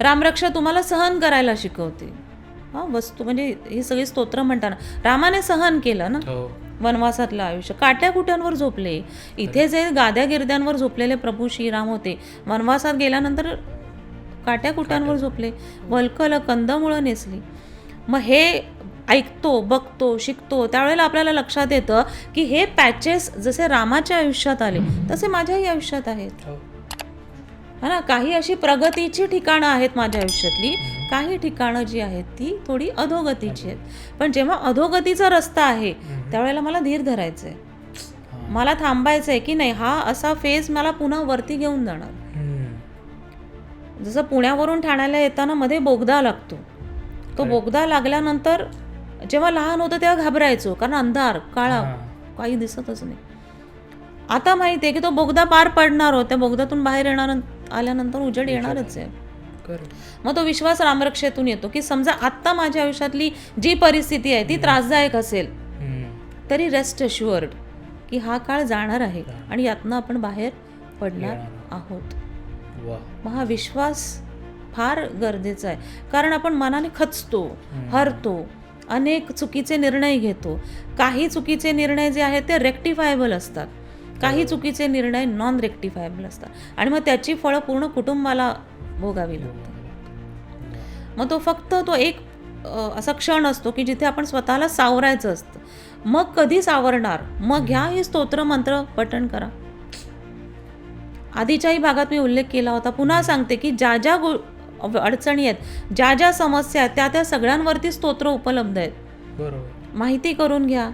रामरक्षा तुम्हाला सहन करायला शिकवते. हा वस्तू म्हणजे ही सगळी स्तोत्र म्हणताना. रामाने सहन केलं ना? हो. वनवासातलं आयुष्य. काट्या कुट्यांवर झोपले. इथे जे गाद्या गिरद्यांवर झोपलेले प्रभू श्रीराम होते. वनवासात गेल्यानंतर काट्या कुट्यांवर झोपले. वल्कल कंदमुळं नेसली. मग हे ऐकतो बघतो शिकतो त्यावेळेला आपल्याला लक्षात येतं की हे पॅचेस जसे रामाच्या आयुष्यात आले तसे माझ्याही आयुष्यात आहेत. हो ना काही अशी प्रगतीची ठिकाणं आहेत माझ्या आयुष्यातली. काही ठिकाणं जी आहेत ती थोडी अधोगतीची आहेत. पण जेव्हा अधोगतीचा रस्ता आहे त्यावेळेला मला धीर धरायचा आहे. मला थांबायचं आहे की नाही हा असा फेज मला पुन्हा वरती घेऊन जाणार. जसं पुण्यावरून ठाण्याला येताना मध्ये बोगदा लागतो. तो बोगदा लागल्यानंतर जेव्हा लहान होतं तेव्हा घाबरायचो कारण अंधार काळा. काही दिसतच नाही. आता माहिती आहे की तो बोगदा पार पडणार हो त्या बोगद्यातून बाहेर येणार आल्यानंतर उजेड येणारच आहे. मग तो विश्वास रामरक्षेतून येतो की समजा आत्ता माझ्या आयुष्यातली जी परिस्थिती आहे ती त्रासदायक असेल. तरी रेस्ट अश्युअर्ड की हा काळ जाणार आहे आणि यातनं आपण बाहेर पडणार. आहोत. मग हा विश्वास फार गरजेचा आहे. कारण आपण मनाने खचतो हरतो अनेक चुकीचे निर्णय घेतो. काही चुकीचे निर्णय जे आहेत ते रेक्टिफायबल असतात. काही चुकीचे निर्णय नॉन रेक्टिफायबल असतात. आणि मग त्याची फळं पूर्ण कुटुंबाला भोगावी लागतात. मग तो फक्त तो एक असा क्षण असतो की जिथे आपण स्वतःला सावरायचं असतं. मग कधी सावरणार? मग घ्या हे स्तोत्र मंत्र पठण करा. आधीच्याही भागात मी उल्लेख केला होता. पुन्हा सांगते की ज्या ज्या गो अडचणी आहेत ज्या ज्या समस्या आहेत त्या त्या सगळ्यांवरती स्तोत्र उपलब्ध आहेत. बरोबर. माहिती करून घ्या.